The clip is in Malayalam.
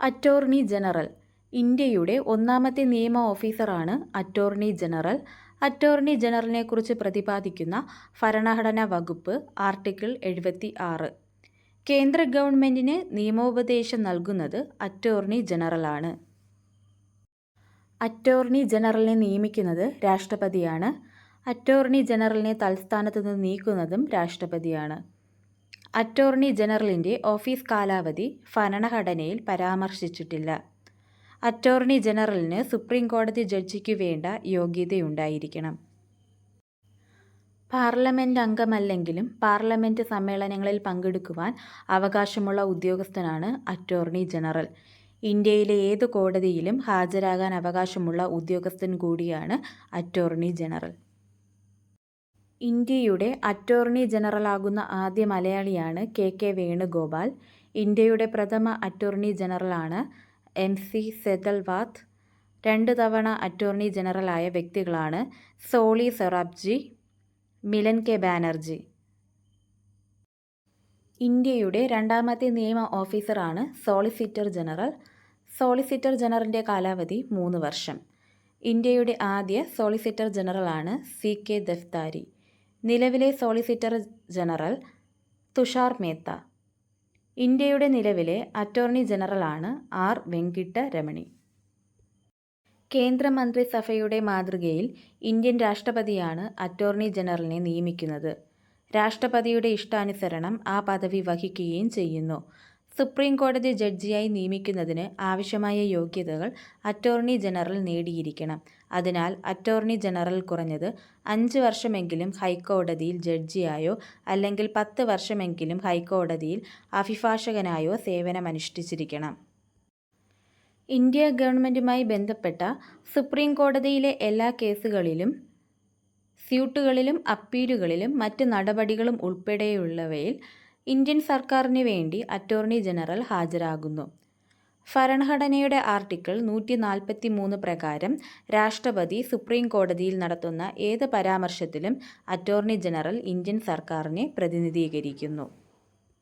Attorney general. ഇന്ത്യയുടെ ഒന്നാമത്തെ നിയമ ഓഫീസറാണ് അറ്റോർണി ജനറൽ. അറ്റോർണി ജനറലിനെക്കുറിച്ച് പ്രതിപാദിക്കുന്ന ഭരണഘടനാ വകുപ്പ് ആർട്ടിക്കിൾ എഴുപത്തി ആറ് കേന്ദ്ര ഗവൺമെന്റിന് നിയമോപദേശം നൽകുന്നത് അറ്റോർണി ജനറലാണ്. അറ്റോർണി ജനറലിനെ നിയമിക്കുന്നത് രാഷ്ട്രപതിയാണ്. അറ്റോർണി ജനറലിനെ തൽസ്ഥാനത്ത് നിന്ന് നീക്കുന്നതും രാഷ്ട്രപതിയാണ്. അറ്റോർണി ജനറലിന്റെ ഓഫീസ് കാലാവധി ഭരണഘടനയിൽ പരാമർശിച്ചിട്ടില്ല. അറ്റോർണി ജനറലിന് സുപ്രീം കോടതി ജഡ്ജിക്കു വേണ്ട യോഗ്യതയുണ്ടായിരിക്കണം. പാർലമെന്റ് അംഗമല്ലെങ്കിലും പാർലമെന്റ് സമ്മേളനങ്ങളിൽ പങ്കെടുക്കുവാൻ അവകാശമുള്ള ഉദ്യോഗസ്ഥനാണ് അറ്റോർണി ജനറൽ. ഇന്ത്യയിലെ ഏത് കോടതിയിലും ഹാജരാകാൻ അവകാശമുള്ള ഉദ്യോഗസ്ഥൻ കൂടിയാണ് അറ്റോർണി ജനറൽ. ഇന്ത്യയുടെ അറ്റോർണി ജനറലാകുന്ന ആദ്യ മലയാളിയാണ് കെ കെ വേണുഗോപാൽ. ഇന്ത്യയുടെ പ്രഥമ അറ്റോർണി ജനറലാണ് എം സി സെതൽവാത്ത്. രണ്ട് തവണ അറ്റോർണി ജനറലായ വ്യക്തികളാണ് സോളി സൊറാബ്ജി മിലൻ കെ ബാനർജി. ഇന്ത്യയുടെ രണ്ടാമത്തെ നിയമ ഓഫീസറാണ് സോളിസിറ്റർ ജനറൽ. സോളിസിറ്റർ ജനറലിന്റെ കാലാവധി മൂന്ന് വർഷം. ഇന്ത്യയുടെ ആദ്യ സോളിസിറ്റർ ജനറലാണ് സി കെ ദഫ്താരി. നിലവിലെ സോളിസിറ്റർ ജനറൽ തുഷാർ മേത്ത. ഇന്ത്യയുടെ നിലവിലെ അറ്റോർണി ജനറലാണ് ആർ വെങ്കിട്ട രമണി. കേന്ദ്രമന്ത്രിസഭയുടെ മാതൃകയിൽ ഇന്ത്യൻ രാഷ്ട്രപതിയാണ് അറ്റോർണി ജനറലിനെ നിയമിക്കുന്നത്. രാഷ്ട്രപതിയുടെ ഇഷ്ടാനുസരണം ആ പദവി വഹിക്കുകയും ചെയ്യുന്നു. സുപ്രീം കോടതി ജഡ്ജിയായി നിയമിക്കുന്നതിന് ആവശ്യമായ യോഗ്യതകൾ അറ്റോർണി ജനറൽ നേടിയിരിക്കണം. അതിനാൽ അറ്റോർണി ജനറൽ കുറഞ്ഞത് അഞ്ച് വർഷമെങ്കിലും ഹൈക്കോടതിയിൽ ജഡ്ജിയായോ അല്ലെങ്കിൽ പത്ത് വർഷമെങ്കിലും ഹൈക്കോടതിയിൽ അഭിഭാഷകനായോ സേവനമനുഷ്ഠിച്ചിരിക്കണം. ഇന്ത്യ ഗവൺമെന്റുമായി ബന്ധപ്പെട്ട സുപ്രീം കോടതിയിലെ എല്ലാ കേസുകളിലും സ്യൂട്ടുകളിലും അപ്പീലുകളിലും മറ്റ് നടപടികളും ഉൾപ്പെടെയുള്ളവയിൽ ഇന്ത്യൻ സർക്കാരിന് വേണ്ടി അറ്റോർണി ജനറൽ ഹാജരാകുന്നു. ഭരണഘടനയുടെ ആർട്ടിക്കിൾ നൂറ്റി നാൽപ്പത്തി മൂന്ന് പ്രകാരം രാഷ്ട്രപതി സുപ്രീം കോടതിയിൽ നടത്തുന്ന ഏത് പരാമർശത്തിലും അറ്റോർണി ജനറൽ ഇന്ത്യൻ സർക്കാരിനെ പ്രതിനിധീകരിക്കുന്നു.